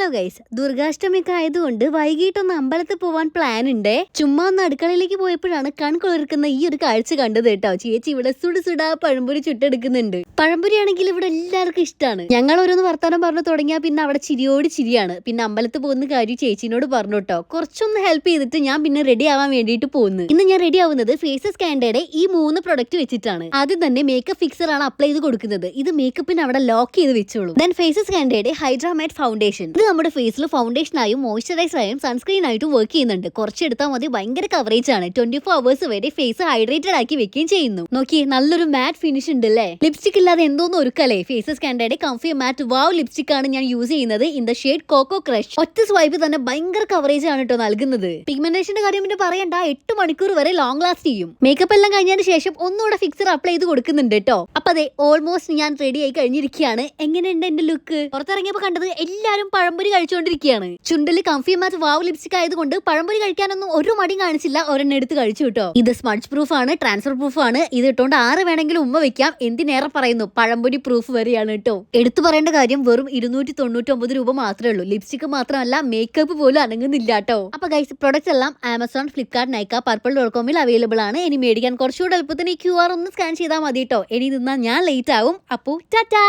Hello guys ദുർഗാഷ്ടമിയൊക്കെ ആയതുകൊണ്ട് വൈകിട്ടൊന്ന് അമ്പലത്തിൽ പോവാൻ പ്ലാൻ ഉണ്ട്. ചുമ്മാ ഒന്ന് അടുക്കളയിലേക്ക് പോയപ്പോഴാണ് കൺകുളിർക്കുന്ന ഈ ഒരു കാഴ്ച കണ്ടത് കേട്ടോ. ചേച്ചി ഇവിടെ സുടു സുടാ പഴംപൊരി ചുട്ടെടുക്കുന്നുണ്ട്. പഴംപൊരി ആണെങ്കിൽ ഇവിടെ എല്ലാവർക്കും ഇഷ്ടമാണ് ഞങ്ങൾ ഓരോന്ന് വർത്താനം പറഞ്ഞു തുടങ്ങിയാൽ പിന്നെ അവിടെ ചിരിയോട് ചിരിയാണ്. പിന്നെ അമ്പലത്തിൽ പോകുന്ന കാര്യം ചേച്ചിനോട് പറഞ്ഞു കേട്ടോ. കുറച്ചൊന്ന് ഹെൽപ്പ് ചെയ്തിട്ട് ഞാൻ പിന്നെ റെഡി ആവാൻ വേണ്ടിയിട്ട് പോകുന്നു ഇന്ന് ഞാൻ റെഡി ആവുന്നത് ഫേസസ് കാൻഡയുടെ ഈ മൂന്ന് പ്രൊഡക്റ്റ് വെച്ചിട്ടാണ്. ആദ്യം തന്നെ മേക്കപ്പ് ഫിക്സർ ആണ് അപ്ലൈ ചെയ്ത് കൊടുക്കുന്നത്. ഇത് മേക്കപ്പിന് അവിടെ ലോക്ക് ചെയ്ത് വെച്ചോളൂ. ദെൻ ഫേസസ് കാൻഡയുടെ ഹൈഡ്രാമാറ്റ് ഫൗണ്ടേഷൻ ഇത് നമ്മുടെ ഫേസിൽ ആയും സൺസ്ക്രീൻ ആയിട്ടും വർക്ക് ചെയ്യുന്നുണ്ട്. കുറച്ചെടുത്താൽ മതി. ഭയങ്കര കവറേജ് ആണ്. ട്വന്റി ഫോർ അവേഴ്സ് വരെ ഫേസ് ഹൈഡ്രേറ്റഡ് ആക്കി വെക്കുകയും ചെയ്യുന്നു. നോക്കി നല്ലൊരു മാറ്റ് ഫിനിഷ് ഉണ്ട് അല്ലേ ലിപ്സ്റ്റിക് ഇല്ലാതെ എന്തോന്ന് ഒരുക്കല്ലേ ഫേസസ് കാൻഡയുടെ കംഫി മാറ്റ് വാവ് ലിപ്സ്റ്റിക് ആണ് ഞാൻ യൂസ് ചെയ്യുന്നത്. In the shade coco crush ഒറ്റ സ്വൈപ്പ് തന്നെ ഭയങ്കര കവറേജ് ആണ് കേട്ടോ നൽകുന്നത്. പിഗ്മെന്റേഷന്റെ കാര്യം പിന്നെ പറയണ്ട. എട്ട് മണിക്കൂർ വരെ ലോങ് ലാസ്റ്റ് ചെയ്യും. മേക്കപ്പ് എല്ലാം കഴിഞ്ഞതിന് ശേഷം ഒന്നുകൂടെ ഫിക്സർ അപ്ലൈ ചെയ്ത് കൊടുക്കുന്നുണ്ട് കേട്ടോ അപ്പൊ അതെ ഓൾമോസ്റ്റ് ഞാൻ റെഡി ആയി കഴിഞ്ഞിരിക്കുകയാണ്. എങ്ങനെയുണ്ട് എന്റെ ലുക്ക് പുറത്തിറങ്ങിയപ്പോ കണ്ടത് എല്ലാരും പഴംപൊരി കഴിച്ചുകൊണ്ടിരിക്കുകയാണ്. ചുണ്ടൽ കംഫി മാച്ച് വാവ് ലിപ്സ്റ്റിക് ആയതുകൊണ്ട് പഴംപൊരി കഴിക്കാനൊന്നും ഒരു മടി കാണിച്ചില്ല. ഒരെണ്ണം എടുത്ത് കഴിച്ചു കേട്ടോ. ഇത് സ്മഡ്ജ് പ്രൂഫ് ആണ് ട്രാൻസ്ഫർ പ്രൂഫ് ആണ്. ഇത് ഇട്ടുകൊണ്ട് ആറ് വേണമെങ്കിലും ഉമ്മ വെക്കാം. എന്തിനേറെ പറയുന്നു? പഴംപൊരി പ്രൂഫ് വരെയാണ് കേട്ടോ. എടുത്തു പറയേണ്ട കാര്യം വെറും ഇരുന്നൂറ്റി തൊണ്ണൂറ്റി രൂപ മാത്രമേ ഉള്ളൂ. ലിപ്സ്റ്റിക് മാത്രമല്ല മേക്കപ്പ് പോലും അനങ്ങുന്നില്ല കേട്ടോ. അപ്പൊ ഗൈസ് പ്രൊഡക്ട്സ് എല്ലാം Amazon Flipkart Nykaa Purplle dot കോമിൽ available ആണ്. ഇനി മേടിക്കാൻ കുറച്ചുകൂടെ എളുപ്പത്തിന് ഈ ക്യു ആർ ഒന്ന് സ്കാൻ ചെയ്താൽ മതി കേട്ടോ. ഇനി നിന്നാൽ ഞാൻ ലേറ്റ് ആവും. അപ്പോ ടാറ്റാ